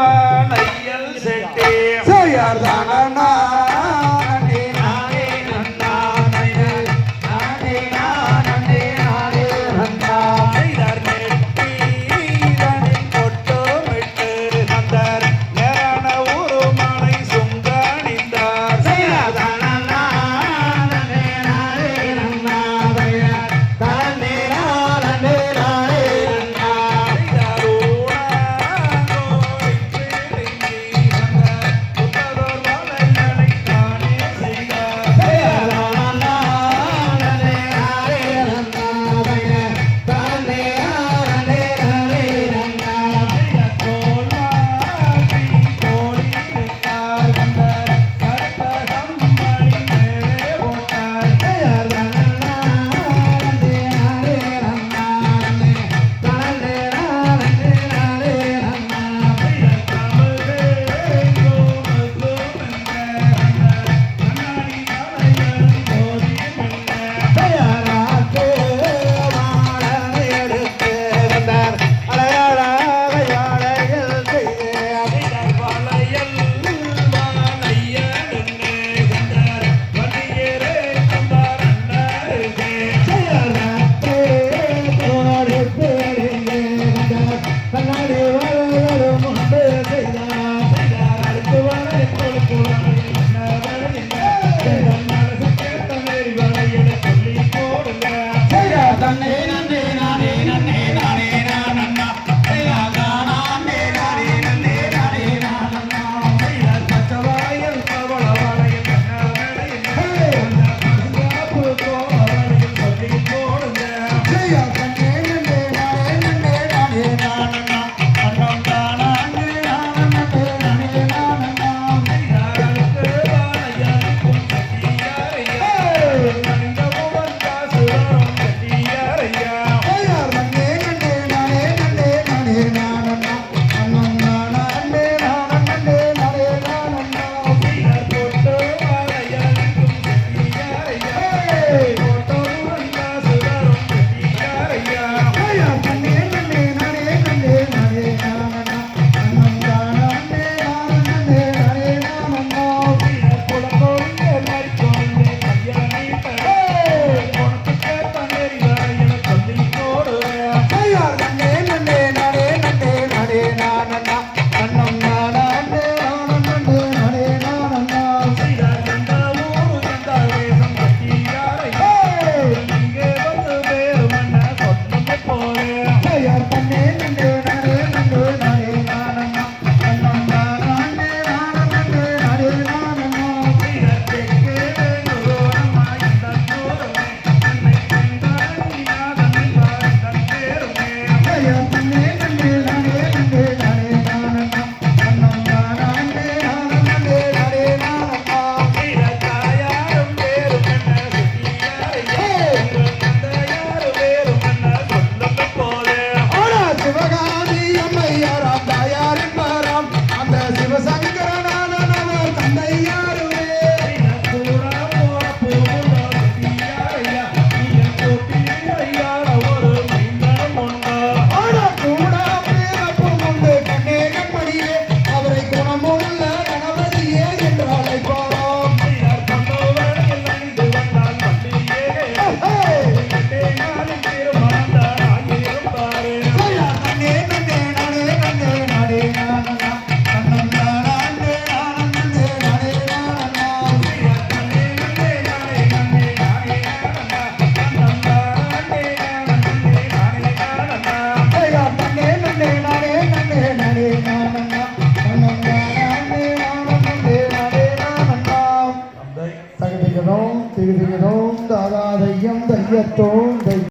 வாழையல் செட்டி. செய்யார் தானா? Adam தகதிகதோம் திகதிகதோம் தாதாதையம் தையத்தோம் தை